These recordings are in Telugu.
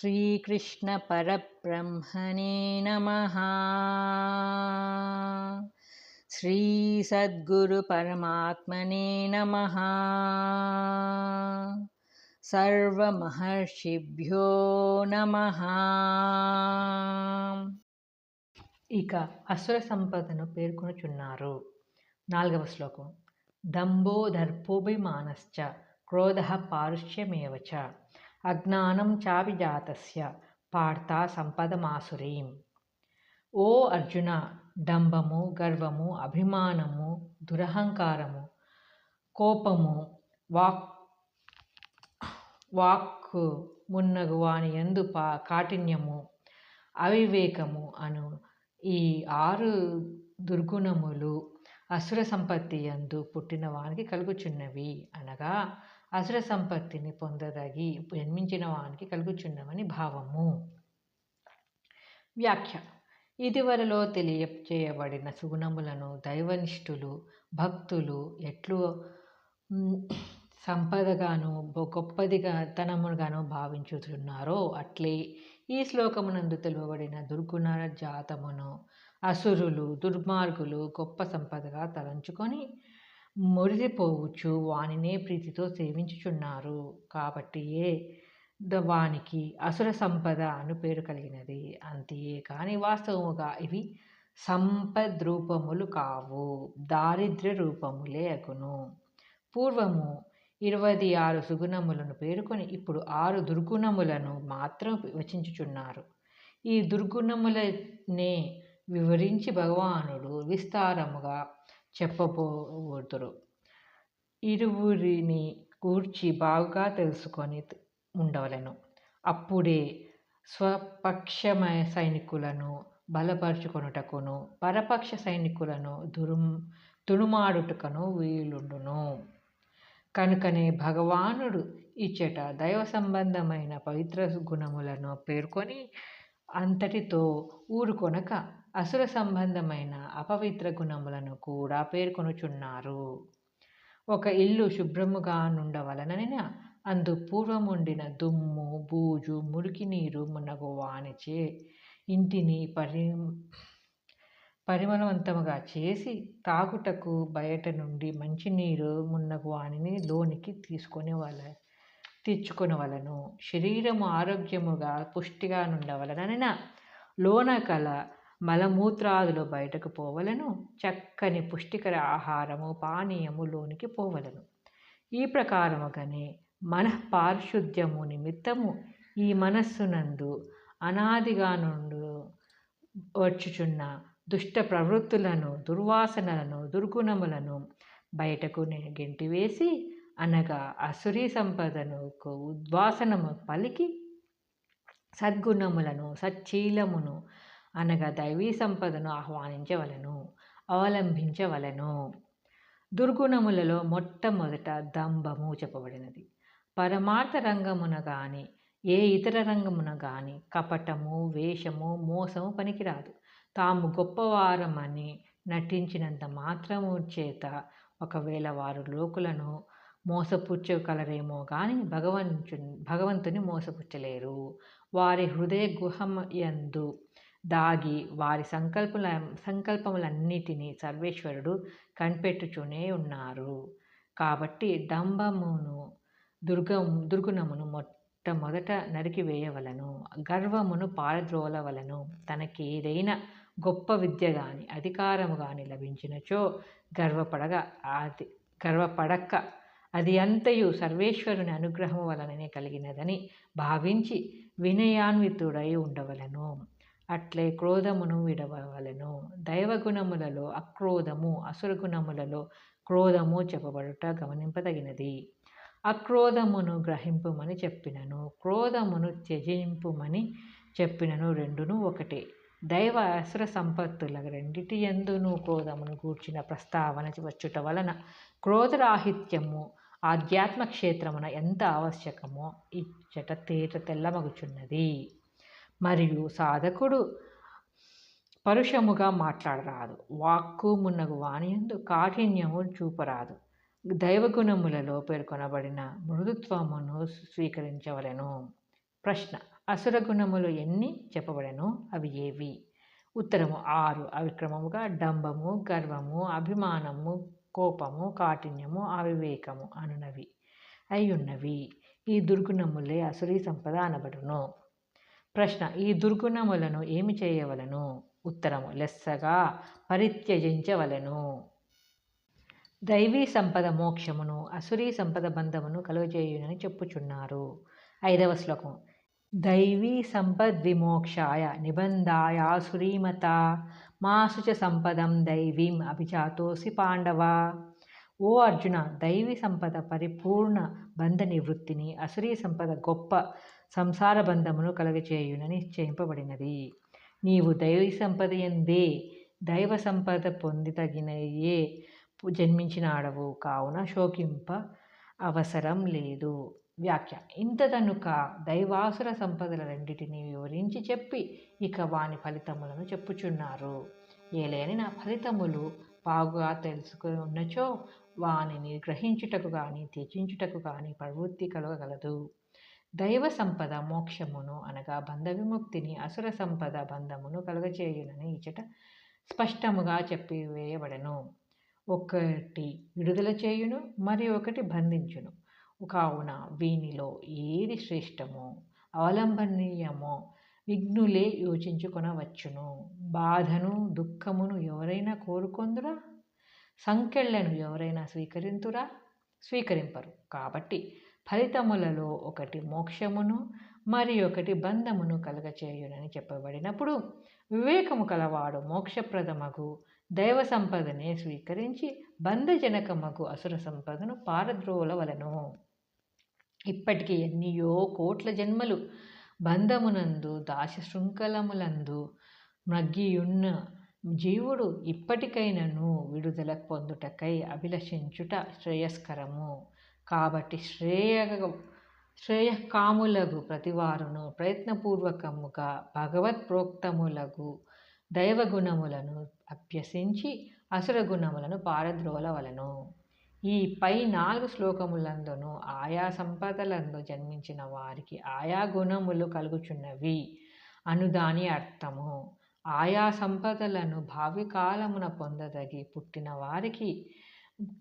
श्रीकृष्णपरब्रह्मणे नमः श्रीसद्गुरुपरमात्मने नमः సర్వమహర్షిభ్యో నమ ఇక అసుర సంపదను పేర్కొనుచున్నారు నాలుగవ శ్లోకం దంభో దర్పోభిమానశ్చ క్రోధ పారుష్యమేవ చ అజ్ఞానం చావిజాతస్య పార్థ సంపదమాసురీం. ఓ అర్జున డంబము గర్వము అభిమానము దురహంకారము కోపము వాక్ వాక్కు మున్నగు వాని ఎందు పా కాఠిన్యము అవివేకము అను ఈ ఆరు దుర్గుణములు అసుర సంపత్తి యందు పుట్టిన వానికి కలుగుచున్నవి అనగా అసుర సంపత్తిని పొందదగి జన్మించిన వానికి కలుగుచున్నవని భావము. వ్యాఖ్య. ఇదివరలో తెలియచేయబడిన సుగుణములను దైవనిష్ఠులు భక్తులు ఎట్లు సంపదగాను గొప్పదిగా తనముగాను భావించుతున్నారో అట్లే ఈ శ్లోకమునందు తెలువబడిన దుర్గుణ జాతమును అసురులు దుర్మార్గులు గొప్ప సంపదగా తలంచుకొని మురిసిపోవచ్చు. వానినే ప్రీతితో సేవించుచున్నారు. కాబట్టి ఏ వానికి అసుర సంపద అను పేరు కలిగినది. అంతే కానీ వాస్తవముగా ఇవి సంపద్రూపములు కావు. దారిద్ర్య రూపములే అగును. పూర్వము ఇరవై ఆరు సుగుణములను పేర్కొని ఇప్పుడు ఆరు దుర్గుణములను మాత్రం వచించుచున్నారు. ఈ దుర్గుణములనే వివరించి భగవానుడు విస్తారముగా చెప్పబోతురు. ఇరువురిని కూర్చి బాగా తెలుసుకొని ఉండవలను. అప్పుడే స్వపక్షమయ సైనికులను బలపరుచుకొనుటకును పరపక్ష సైనికులను దురు తుడుమాడుటకును వీలుండును. కనుకనే భగవానుడు ఇచ్చట దైవ సంబంధమైన పవిత్ర గుణములను పేర్కొని అంతటితో ఊరుకొనక అసుర సంబంధమైన అపవిత్ర గుణములను కూడా పేర్కొనుచున్నారు. ఒక ఇల్లు శుభ్రముగా నుండవలనన అందు పూర్వముండిన దుమ్ము బూజు మురికి నీరు మునగు వానిచే ఇంటిని పరి పరిమళవంతముగా చేసి తాగుటకు బయట నుండి మంచినీరు మున్నగు వానిని లోనికి తీసుకొని వల తెచ్చుకొనవలను శరీరము ఆరోగ్యముగా పుష్టిగా నుండవలనన లోన కల మలమూత్రాదులు బయటకు పోవలను చక్కని పుష్టికర ఆహారము పానీయము లోనికి పోవలను. ఈ ప్రకారముగానే మన పారిశుద్ధ్యము నిమిత్తము ఈ మనస్సునందు అనాదిగా నుండు వచ్చుచున్న దుష్ట ప్రవృత్తులను దుర్వాసనలను దుర్గుణములను బయటకు గెంటివేసి అనగా అసురీ సంపదను ఉద్వాసనము పలికి సద్గుణములను సచ్చీలమును అనగా దైవీ సంపదను ఆహ్వానించవలను అవలంబించవలను దుర్గుణములలో మొట్టమొదట దంభము చెప్పబడినది. పరమార్థ రంగమున కానీ ఏ ఇతర రంగమున కానీ కపటము వేషము మోసము పనికిరాదు. తాము గొప్పవారమని నటించినంత మాత్రము చేత ఒకవేళ వారు లోకులను మోసపుచ్చగలరేమో కానీ భగవంతు భగవంతుని మోసపుచ్చలేరు. వారి హృదయ గుహయందు దాగి వారి సంకల్పల సంకల్పములన్నిటినీ సర్వేశ్వరుడు కనిపెట్టుచునే ఉన్నారు. కాబట్టి డంబమును దుర్గం దుర్గుణమును మొట్టమొదట నరికివేయవలను గర్వమును పారద్రోలవలను. తనకి ఏదైనా గొప్ప విద్య కానీ అధికారము కానీ లభించినచో గర్వపడగా అది గర్వపడక అది అంతయు సర్వేశ్వరుని అనుగ్రహము వలననే కలిగినదని భావించి వినయాన్వితుడై ఉండవలను. అట్లే క్రోధమును విడవలను దైవగుణములలో అక్రోధము అసురగుణములలో క్రోధము చెప్పబడుట గమనింపదగినది. అక్రోధమును గ్రహింపుమని చెప్పినను క్రోధమును త్యజింపుమని చెప్పినను రెండును ఒకటే. దైవ అసుర సంపత్తుల రెండిటి ఎందును క్రోధమును గూర్చిన ప్రస్తావన వచ్చుట వలన క్రోధరాహిత్యము ఆధ్యాత్మ క్షేత్రమున ఎంత ఆవశ్యకమో ఇచ్చట తేట తెల్లమగుచున్నది. మరియు సాధకుడు పరుషముగా మాట్లాడరాదు. వాక్కు మున్నగు వాణియందు కాఠిన్యము చూపరాదు. దైవగుణములలో పేర్కొనబడిన మృదుత్వమును స్వీకరించవలెను. ప్రశ్న అసుర గుణములు ఎన్ని చెప్పబడెను? అవి ఏవి? ఉత్తరము ఆరు. అవి క్రమముగా డంబము గర్వము అభిమానము కోపము కాఠిన్యము అవివేకము అనునవి. అయ్యున్నవి. ఈ దుర్గుణములే అసురీ సంపద అనబడును. ప్రశ్న ఈ దుర్గుణములను ఏమి చేయవలను? ఉత్తరము లెస్సగా పరిత్యజించవలెను. దైవీ సంపద మోక్షమును అసురీ సంపద బంధమును కలుగజేయునని చెప్పుచున్నారు. ఐదవ శ్లోకం. దైవీ సంపద్విమోక్షాయ నిబంధాయాసురీమత మాసుచ సంపదం దైవీం అభిజాతోసి పాండవ. ఓ అర్జున దైవీ సంపద పరిపూర్ణ బంధ నివృత్తిని అసురీ సంపద గొప్ప సంసార బంధమును కలగచేయునని నిశ్చయింపబడినది. నీవు దైవీ సంపద ఎందే దైవ సంపద పొందితగినయే జన్మించినాడవు. కావున శోకింప అవసరం లేదు. వ్యాఖ్య ఇంతదనుక దైవాసుర సంపదల రెండిటిని వివరించి చెప్పి ఇక వాని ఫలితములను చెప్పుచున్నారు. ఏలేని నా ఫలితములు బాగుగా తెలుసుకుని ఉన్నచో వానిని గ్రహించుటకు కానీ త్యజించుటకు కానీ ప్రవృత్తి కలగగలదు దైవ సంపద మోక్షమును అనగా బంధ విముక్తిని అసుర సంపద బంధమును కలుగచేయునని ఇచ్చట స్పష్టముగా చెప్పివేయబడెను ఒకటి విడుదల చేయును మరి ఒకటి బంధించును. కావున వీనిలో ఏది శ్రేష్టమో అవలంబనీయమో విఘ్నులే యోచించుకొనవచ్చును. బాధను దుఃఖమును ఎవరైనా కోరుకొందురా? సంకెళ్ళను ఎవరైనా స్వీకరింతురా? స్వీకరింపరు. కాబట్టి ఫలితములలో ఒకటి మోక్షమును మరి ఒకటి బంధమును కలగచేయునని చెప్పబడినప్పుడు వివేకము కలవాడు మోక్షప్రదమగు దైవ సంపదనే స్వీకరించి బంధజనకమగు అసుర సంపదను పారద్రోలవలను. ఇప్పటికీ ఎన్నియో కోట్ల జన్మలు బంధమునందు దాశ శృంఖలములందు మగ్గియున్న జీవుడు ఇప్పటికైనను విడుదల పొందుటకై అభిలషించుట శ్రేయస్కరము. కాబట్టి శ్రేయ శ్రేయకాములగు ప్రతివారును ప్రయత్నపూర్వకముగా భగవత్ ప్రోక్తములగు దైవగుణములను అభ్యసించి అసుర గుణములను పారద్రోలవలను. ఈ పై నాలుగు శ్లోకములందును ఆయా సంపదలందు జన్మించిన వారికి ఆయా గుణములు కలుగుచున్నవి. అనుదాని అర్థము ఆయా సంపదలను భావికాలమున పొందదగి పుట్టిన వారికి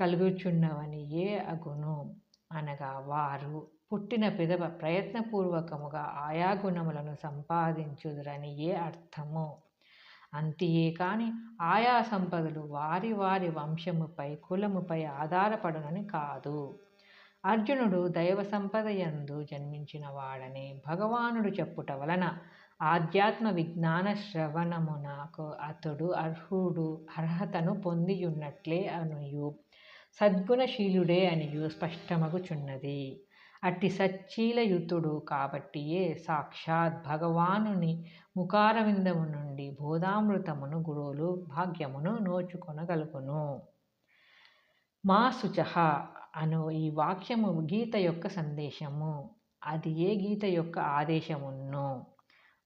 కలుగుచున్నవని ఏ అగును. అనగా వారు పుట్టిన పిదవ ప్రయత్నపూర్వకముగా ఆయా గుణములను సంపాదించుదురని ఏ అర్థము. అంతియే కాని ఆయా సంపదలు వారి వారి వంశముపై కులముపై ఆధారపడునని కాదు. అర్జునుడు దైవ సంపద యందు జన్మించిన వాడని భగవానుడు చెప్పుట వలన ఆధ్యాత్మ విజ్ఞాన శ్రవణమునకు అతడు అర్హుడు అర్హతను పొందియున్నట్లే అనుయు. సద్గుణశీలుడే అనియు స్పష్టమగుచున్నది. అట్టి సచ్చీలయుతుడు కాబట్టియే సాక్షాత్ భగవానుని ముఖారవిందము నుండి బోధామృతమును గురువులు భాగ్యమును నోచుకొనగలుగును. మా శుచహ అను ఈ వాక్యము గీత యొక్క సందేశము. అది ఏ గీత యొక్క ఆదేశమును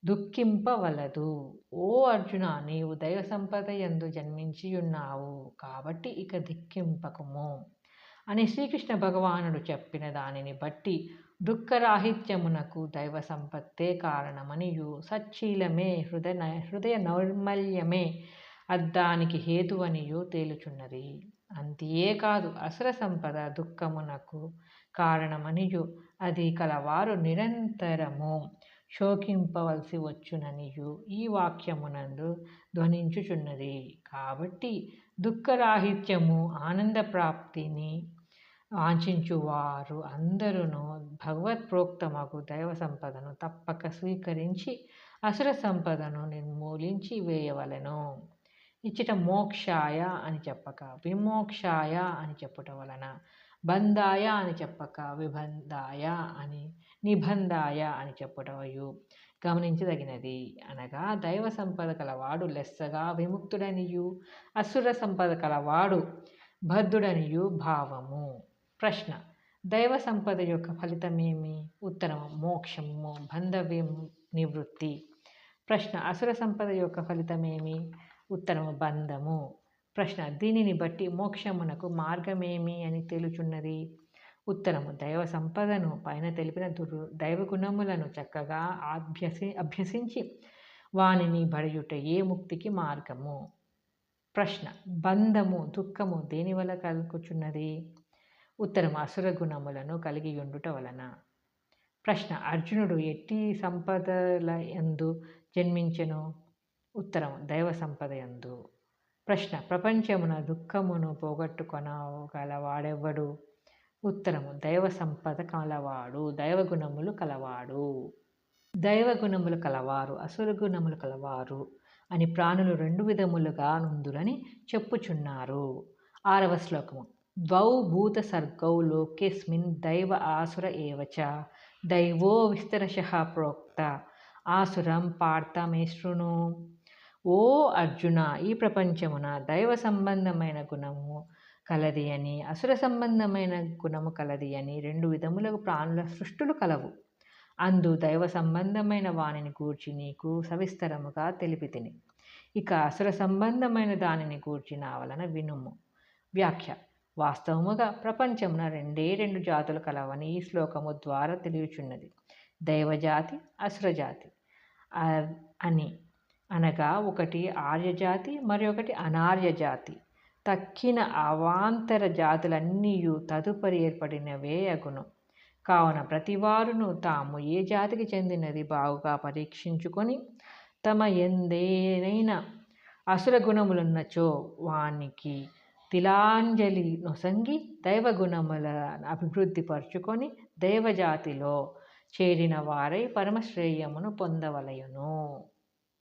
దుఃఖింపవలదు. ఓ అర్జున నీవు దైవ సంపద ఎందు జన్మించి ఉన్నావు కాబట్టి ఇక దిక్కింపకము అని శ్రీకృష్ణ భగవానుడు చెప్పిన దానిని బట్టి దుఃఖరాహిత్యమునకు దైవ సంపత్తే కారణమనియు. సచ్చీలమే హృదయ హృదయ నైర్మల్యమే అద్దానికి హేతువనియు తేలుచున్నది. అంతియే కాదు అసుర సంపద దుఃఖమునకు కారణమనియు. అది కలవారు నిరంతరము. శోకింపవలసి వచ్చుననియు ఈ వాక్యమునందు ధ్వనించుచున్నది. కాబట్టి దుఃఖరాహిత్యము ఆనంద ప్రాప్తిని అందరూ భగవత్ ప్రోక్తమగు దైవ సంపదను తప్పక స్వీకరించి అసుర సంపదను నిర్మూలించి వేయవలెను. ఇచ్చట మోక్షాయ అని చెప్పక విమోక్షాయ అని చెప్పుట వలన బంధాయ అని చెప్పక విబంధాయ అని నిబంధాయ అని చెప్పుటయు గమనించదగినది. అనగా దైవ సంపద కలవాడు లెస్సగా విముక్తుడనియు అసుర సంపద కలవాడు బద్ధుడనియు భావము. ప్రశ్న దైవ సంపద యొక్క ఫలితమేమి ఉత్తరము మోక్షము బంధ నివృత్తి. ప్రశ్న అసుర సంపద యొక్క ఫలితమేమి ఉత్తరము బంధము. ప్రశ్న దీనిని బట్టి మోక్షమునకు మార్గమేమి అని తేలుచున్నది? ఉత్తరము. దైవ సంపదను పైన తెలిపిన దుర్ దైవ గుణములను చక్కగా అభ్యసి అభ్యసించి వానిని ఏ ముక్తికి మార్గము? ప్రశ్న. బంధము దుఃఖము దేని వల్ల కలుగుచున్నది? ఉత్తరం అసుర గుణములను కలిగి ఉండుట వలన. ప్రశ్న. అర్జునుడు ఎట్టి సంపదల ఎందు జన్మించెను? ఉత్తరం దైవ సంపద ఎందు ప్రశ్న. ప్రపంచమున దుఃఖమును పోగొట్టుకొనగలవాడెవ్వడు? వాడెవ్వడు ఉత్తరము. దైవ సంపద కలవాడు దైవ గుణములు కలవాడు. దైవ గుణములు కలవారు అసుర గుణములు కలవారు అని ప్రాణులు రెండు విధములుగా నుందులని చెప్పుచున్నారు. ఆరవ శ్లోకము. ద్వౌ భూత సర్గౌ లోకేస్మిన్ దైవ ఆసుర ఏవచ. దైవో విస్తరశ ప్రోక్త. ఆసురం పార్థమే శృణు. ఓ అర్జున ఈ ప్రపంచమున దైవ సంబంధమైన గుణము కలది అని అసుర సంబంధమైన గుణము కలది అని రెండు విధములకు ప్రాణుల సృష్టులు కలవు. అందు దైవ సంబంధమైన వాణిని గూర్చి నీకు సవిస్తరముగా తెలిపి తిని ఇక అసుర సంబంధమైన దానిని గూర్చి నా వలన వినుము. వ్యాఖ్య. వాస్తవముగా ప్రపంచమున రెండే రెండు జాతులు కలవని ఈ శ్లోకము ద్వారా తెలియచున్నది. దైవజాతి అసురజాతి. అని అనగా ఒకటి ఆర్యజాతి మరొకటి అనార్యజాతి. తక్కిన అవాంతర జాతులన్నీయు తదుపరి ఏర్పడినవే అగును. కావున ప్రతివారును తాము ఏ జాతికి చెందినది బాగుగా పరీక్షించుకొని తమ ఎందేనైనా అసుర గుణములున్నచో వానికి తిలాంజలి నొసంగి దైవగుణముల అభివృద్ధి పరుచుకొని దైవజాతిలో చేరిన వారై పరమశ్రేయమును పొందవలయును.